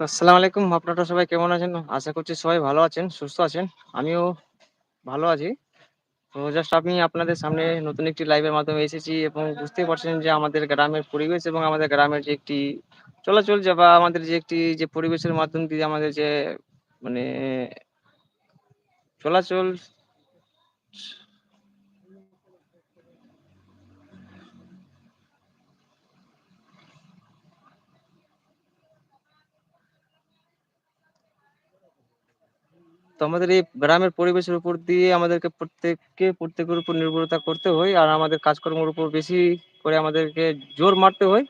তো আসসালামু আলাইকুম। আপনারা সবাই কেমন আছেন? আশা করছি সবাই ভালো আছেন, সুস্থ আছেন। আমিও ভালো আছি। তো জাস্ট আমি আপনাদের সামনে নতুন একটি লাইভের মাধ্যমে এসেছি এবং বুঝতেই পারছেন যে আমাদের গ্রামের পরিবেশ এবং আমাদের গ্রামের যে একটি চলাচল যে বা আমাদের যে একটি যে পরিবেশের মাধ্যম দিয়ে আমাদের যে মানে চলাচল তো আমাদের এই গ্রামের পরিবেশের উপর দিয়ে আমাদেরকে প্রত্যেককে প্রত্যেকের উপর নির্ভরতা করতে হয় আর আমাদের কাজকর্মের উপর বেশি করে আমাদেরকে জোর মারতে হয়।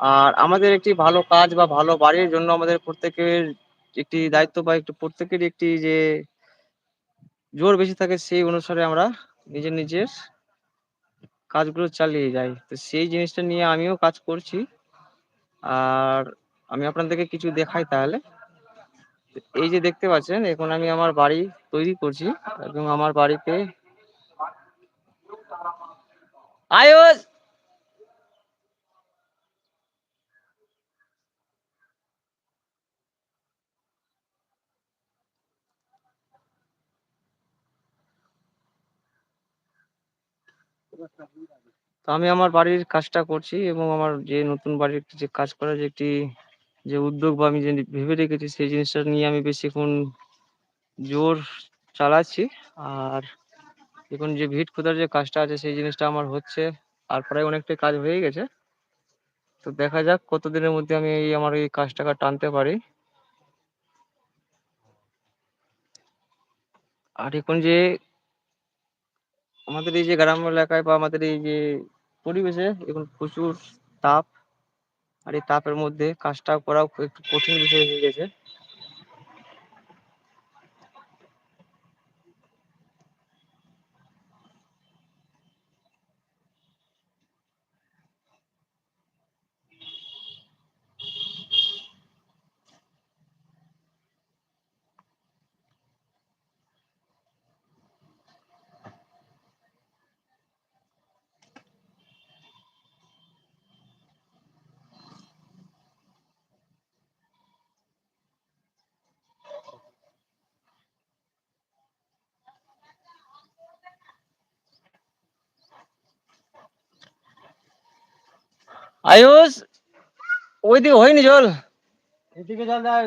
আর আমাদের একটি ভালো কাজ বা ভালো বাড়ির জন্য আমাদের প্রত্যেকের একটি দায়িত্ব বা একটু প্রত্যেকের একটি যে জোর বেশি থাকে সেই অনুসারে আমরা নিজের, নিজের কাজগুলো চালিয়ে যাই। তো সেই জিনিসটা নিয়ে আমিও কাজ করছি। আর আমি আপনাদেরকে কিছু দেখাই তাহলে। এই যে দেখতে পাচ্ছেন, এখন আমি আমার বাড়ি তৈরি করছি এবং আমার বাড়িতে আয়ুষ! তো আমি আমার বাড়ির কাজটা করছি এবং আমার যে নতুন বাড়ির যে কাজ করার যে একটি যে উদ্যোগ বা আমি যে ভেবে রেখেছি সেই জিনিসটা নিয়ে আমি বেশি এখন জোর চালাচ্ছি। আর এখন যে ভিট খোদার যে কাজটা আছে সেই জিনিসটা আমার হচ্ছে। আর প্রায় অনেকটাই কাজ হয়ে গেছে। তো দেখা যাক কতদিনের মধ্যে আমি এই আমার এই কাজটাকে টানতে পারি। আর এখন যে আমাদের এই যে গ্রাম্য এলাকায় বা আমাদের এই যে পরিবেশে এখন প্রচুর তাপ। আর এই তাপের মধ্যে কাজটা করাও একটু কঠিন বিষয় হয়ে গেছে। আয়ুষ ওইদিকে হয়নি জল? এদিকে জল দাও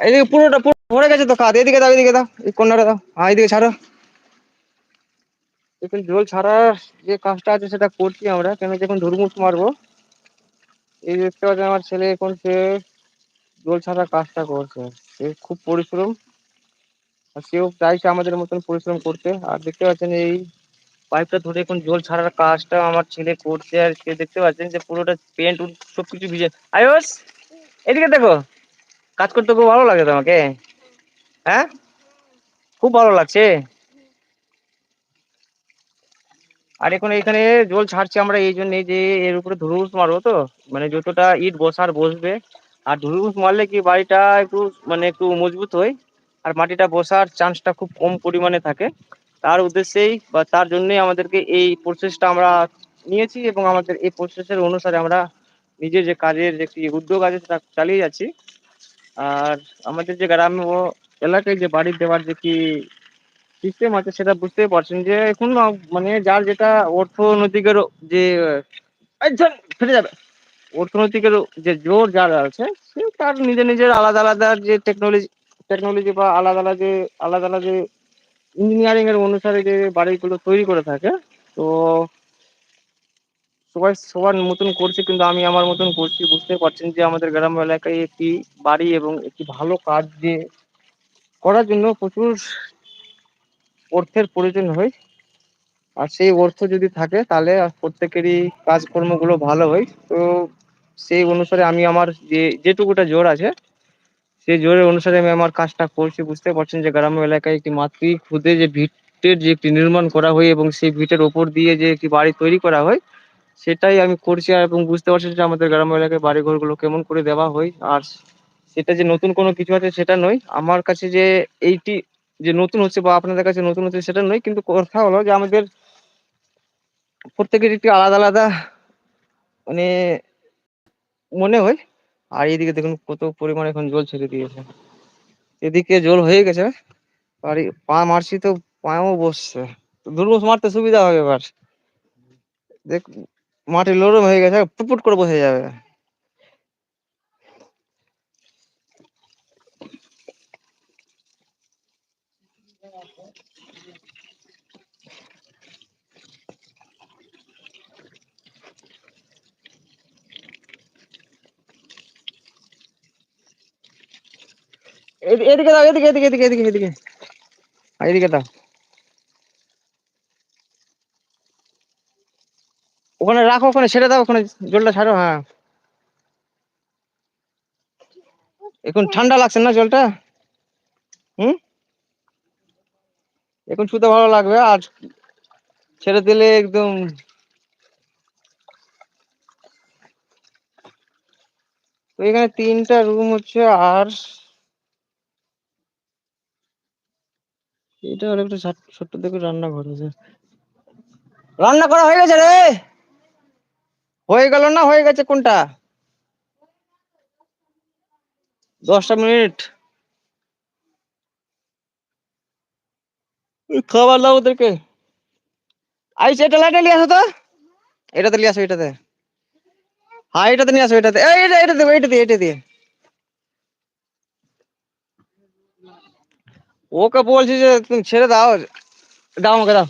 এদিকে পুরোটা পুরো ভরে গেছে তো কাদ এদিকে দাও এদিকে দাও এই কর্নারে দাও। হ্যাঁ এদিকে ছাড়ো। এখন জল ছাড়ার যে কাজটা আছে সেটা করছি আমরা। কেন যখন ধুরমুস মারবো। এই দেখতে পাচ্ছেন আমার ছেলে এখন সে জল ছাড়ার কাজটা করছে। সে খুব পরিশ্রম। আর সেও চাইছে আমাদের মতন পরিশ্রম করতে। আর দেখতে পাচ্ছেন এই পাইপটা ধরে এখন জল ছাড়ার কাজটা আমার ছেলে করছে আর সে দেখতে পাচ্ছেন যে পুরোটা পেন্ট সব কিছু ভিজে আয়ুষ, এদিকে দেখো, কাজ করতে খুব ভালো লাগে তোমাকে হ্যাঁ? খুব ভালো লাগছে। আর এখন এখানে জল ছাড়ছি আমরা এই জন্য যে এর উপরে ধুরুস মারবো তো মানে যতটা ইট বসার বসবে, আর ধুরুস মারলে কি বাড়িটা একটু মানে একটু মজবুত হয়, আর মাটিটা বসার চান্সটা খুব কম পরিমাণে থাকে। তার উদ্দেশ্যেই বা তার জন্যই আমাদেরকে এই প্রসেসটা আমরা নিয়েছি এবং আমাদের এই প্রসেসের অনুসারে আমরা নিজের যে কাজের যে একটি উদ্যোগ আছে সেটা চালিয়ে যাচ্ছি। আর আমাদের যে গ্রাম্য এলাকায় যে বাড়ি দেওয়ার যে কি সিস্টেম আছে সেটা বুঝতেই পারছেন যে এখন মানে যার যেটা অর্থনৈতিকের যে ফেটে যাবে। অর্থনৈতিকের যে জোর যার আছে, সে তার নিজের নিজের আলাদা আলাদা যে টেকনোলজি টেকনোলজি বা আলাদা আলাদা যে, আলাদা আলাদা যে ইঞ্জিনিয়ারিং এর অনুসারে যে বাড়িগুলো তৈরি করে থাকে, তো সবাই, সবার মতন করছে, কিন্তু আমি আমার মতন করছি বুঝতে পারছেন যে আমাদের গ্রাম এলাকায় একটি বাড়ি এবং একটি ভালো কাজ যে করার জন্য প্রচুর অর্থের প্রয়োজন হয়। আর সেই অর্থ যদি থাকে, তাহলে প্রত্যেকেরই কাজকর্মগুলো ভালো হয়। তো সেই অনুসারে আমি আমার যে, যেটুকুটা জোর আছে সেই জোরের অনুসারে আমি আমার কাজটা করছি, বুঝতে পারছেন যে গ্রাম্য এলাকায় একটি মাতৃ খুদে যে ভিটের যে একটি নির্মাণ করা হয় এবং সেই ভিটের ওপর দিয়ে যে একটি বাড়ি তৈরি করা হয়, সেটাই আমি করছি আর এবং বুঝতে পারছেন যে আমাদের গ্রাম্য এলাকায় বাড়ি ঘরগুলো কেমন করে দেওয়া হয়। আর সেটা যে নতুন কোনো কিছু আছে সেটা নয়। আমার কাছে যে এইটি যে নতুন হচ্ছে বা আপনাদের কাছে নতুন হচ্ছে সেটা নয়, কিন্তু কথা হলো যে আমাদের প্রত্যেকের একটি আলাদা আলাদা মানে মনে হয় আর এইদিকে দেখুন কত পরিমাণে এখন জল ছেড়ে দিয়েছে। এদিকে জল হয়ে গেছে, আর পা মারছি তো পায়েও বসছে। দুর্গস মারতে সুবিধা হবে এবার। দেখ, মাটি নরম হয়ে গেছে, পুটপুট করে বসে যাবে। এদিকে দাও, এদিকে এদিকে এদিকে এদিকে এদিকে। এদিকে দাও। ওখানে রাখো, ওখানে ছেড়ে দাও, ওখানে জলটা ছাড়ো হ্যাঁ। এখন ঠান্ডা লাগছে না জলটা? হুম? এখন শুতে ভালো লাগবে, আর ছেড়ে দিলে একদম তো এখানে তিনটা রুম হচ্ছে, আর এটা হলো একটা ছোট- ছোট্ট দেখে রান্নাঘর আছে। রান্না করা হয়ে গেছে রে? হয়ে গেল না হয়ে গেছে কোনটা? দশটা মিনিট। খাবার দাও ওদেরকে। আইসে, এটা লাইটে নিয়ে আসো তো। এটাতে নিয়ে আসো, এটাতে। হ্যাঁ এটাতে নিয়ে আসো, এটাতে। এই, এটা এটা দেবো এটা দিয়ে এটা দিয়ে। ওকে বলছি যে তুমি ছেড়ে দাও দাও আমাকে, দাও।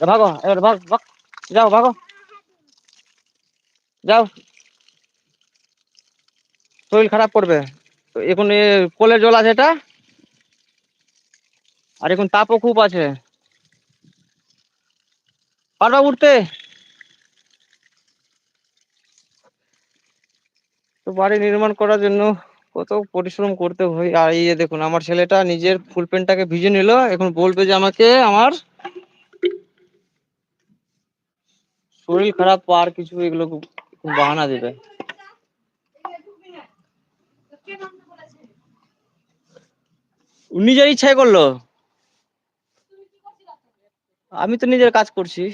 ভাগো এবার ভাগ ভাগ, যাও, ভাগো। যাও। শরীর খারাপ করবে। এখন এ, কলের জল আছে এটা? আর এখন তাপও খুব আছে। পারবা উঠতে? তো বাড়ি নির্মাণ করার জন্য কত পরিশ্রম করতে হয়। আর এই যে দেখুন, আমার ছেলেটা নিজের ফুল প্যান্টটাকে ভিজে নিল, এখন বলবে যে আমাকে আমার শরীর খারাপ আর কিছু এগুলো বাহানা দেবে। নিজের ইচ্ছাই করল। আমি তো নিজের কাজ করছি।